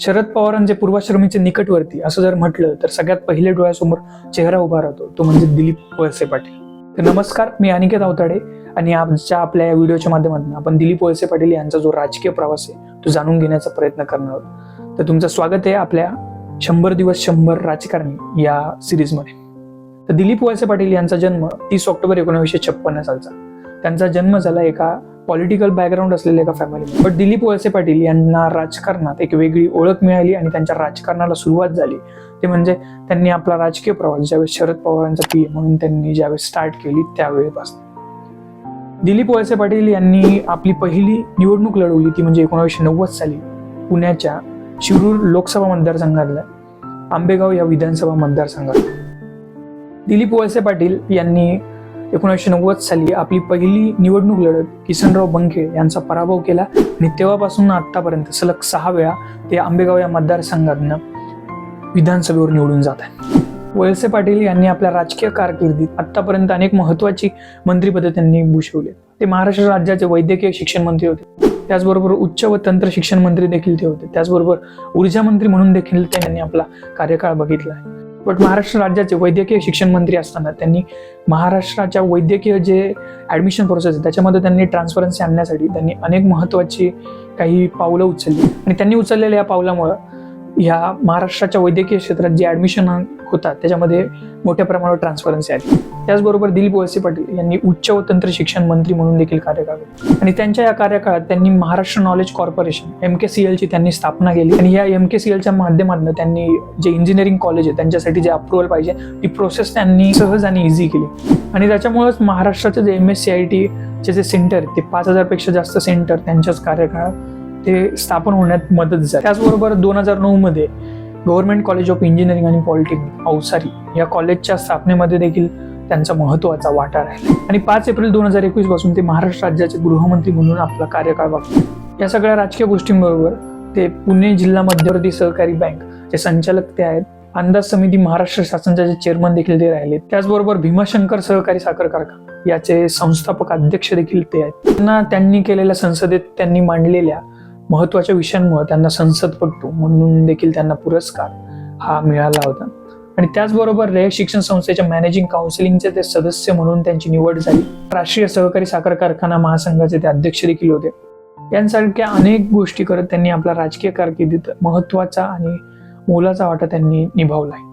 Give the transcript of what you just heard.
शरद पवारांचे पूर्वाश्रमीचे निकटवर्ती असं जर म्हटलं तर सगळ्यात पहिले डोळ्यासमोर चेहरा उभा राहतो. तो म्हणजे दिलीप वळसे पाटील. तर नमस्कार मी अनिकेत अवताडे आणि आजच्या आपल्या या व्हिडिओच्या माध्यमातून आपण दिलीप वळसे पाटील यांचा जो राजकीय प्रवास आहे तो जाणून घेण्याचा प्रयत्न करणार आहोत. तर तुमचं स्वागत आहे आपल्या शंभर दिवस शंभर राजकारणी या सिरीजमध्ये. तर दिलीप वळसे पाटील यांचा जन्म तीस ऑक्टोबर एकोणीसशे छप्पन्न सालचा. त्यांचा जन्म झाला एका पॉलिटिकल बॅकग्राऊंड असलेल्या एका फॅमिली बट दिलीप वळसे पाटील यांना राजकारणात एक वेगळी ओळख मिळाली आणि त्यांच्या राजकारणाला सुरुवात झाली. ते म्हणजे त्यांनी आपला राजकीय प्रवास ज्यावेळेस शरद पवारांचा पी म्हणून त्यांनी ज्यावेळेस स्टार्ट केली त्यावेळेपासून. दिलीप वळसे पाटील यांनी आपली पहिली निवडणूक लढवली ती म्हणजे एकोणीसशे नव्वद साली पुण्याच्या शिरूर लोकसभा मतदारसंघातल्या आंबेगाव या विधानसभा मतदारसंघात. दिलीप वळसे पाटील यांनी एकोणीसशे नव्वद साली आपली पहिली निवडणूक लढत किसनराव बंखे यांचा पराभव केला. आणि तेव्हापासून आतापर्यंत सलग सहा वेळा ते आंबेगाव या मतदारसंघातनं विधानसभेवर निवडून जात आहेत. वळसे पाटील यांनी आपल्या राजकीय कारकिर्दीत आतापर्यंत अनेक महत्वाची मंत्रिपदे त्यांनी भूषवली ते महाराष्ट्र राज्याचे वैद्यकीय शिक्षण मंत्री होते. त्याचबरोबर उच्च व तंत्र शिक्षण मंत्री देखील ते होते. त्याचबरोबर ऊर्जा मंत्री म्हणून देखील त्यांनी आपला कार्यकाळ बघितला आहे. बट महाराष्ट्र राज्याचे वैद्यकीय शिक्षण मंत्री असताना त्यांनी महाराष्ट्राच्या वैद्यकीय जे ऍडमिशन प्रोसेस आहे त्याच्यामध्ये त्यांनी ट्रान्सपरन्सी आणण्यासाठी त्यांनी अनेक महत्वाची काही पावलं उचलली. आणि त्यांनी उचललेल्या या पावलामुळं ह्या महाराष्ट्राच्या वैद्यकीय क्षेत्रात जे ॲडमिशन होतात त्याच्यामध्ये मोठ्या प्रमाणावर ट्रान्सपरन्सी आली त्याचबरोबर दिलीप वळसे पाटील यांनी उच्च व तंत्र शिक्षण मंत्री म्हणून देखील कार्यकाळ केला. आणि त्यांच्या या कार्यकाळात त्यांनी Maharashtra knowledge corporation M K C एलची त्यांनी स्थापना केली. आणि या एम के सी एलच्या माध्यमातून त्यांनी जे इंजिनिअरिंग कॉलेज आहे त्यांच्यासाठी जे अप्रुव्हल पाहिजे ती प्रोसेस त्यांनी सहज आणि इझी केली. आणि त्याच्यामुळेच महाराष्ट्राचे जे एम एस सी आय टीचे जे सेंटर ते पाच हजारपेक्षा जास्त सेंटर त्यांच्याच कार्यकाळात ते स्थापन होण्यात मदत झाली. त्याचबरोबर दोन हजार नऊ मध्ये गव्हर्नमेंट कॉलेज ऑफ इंजिनिअरिंग आणि पॉलिटेक्निक अवसारी या कॉलेजच्या स्थापनेमध्ये देखील त्यांचा महत्त्वाचा वाटा राहिला. आणि पाच एप्रिल दोन हजार एकवीसपासून ते महाराष्ट्र राज्याचे गृहमंत्री म्हणून आपला कार्यकाळ बघतात या सगळ्या राजकीय गोष्टींबरोबर ते पुणे जिल्हा मध्यवर्ती सहकारी बँक चे संचालक ते आहेत. अंदाज समिती महाराष्ट्र शासनाचे जे चेअरमन देखील ते राहिले. त्याचबरोबर भीमाशंकर सहकारी साखर कारखाना याचे संस्थापक अध्यक्ष देखील ते आहेत. त्यांना त्यांनी केलेल्या संसदेत त्यांनी मांडलेल्या महत्त्वाच्या विषयांमुळे त्यांना संसदपटू म्हणून देखील त्यांना पुरस्कार हा मिळाला होता. आणि त्याचबरोबर रे शिक्षण संस्थेच्या मॅनेजिंग काउन्सिलिंगचे ते सदस्य म्हणून त्यांची निवड झाली. राष्ट्रीय सहकारी साखर कारखाना महासंघाचे ते अध्यक्ष देखील होते. यांसारख्या अनेक गोष्टी करत त्यांनी आपला राजकीय कारकिर्दीत महत्त्वाचा आणि मोलाचा वाटा त्यांनी निभावलाय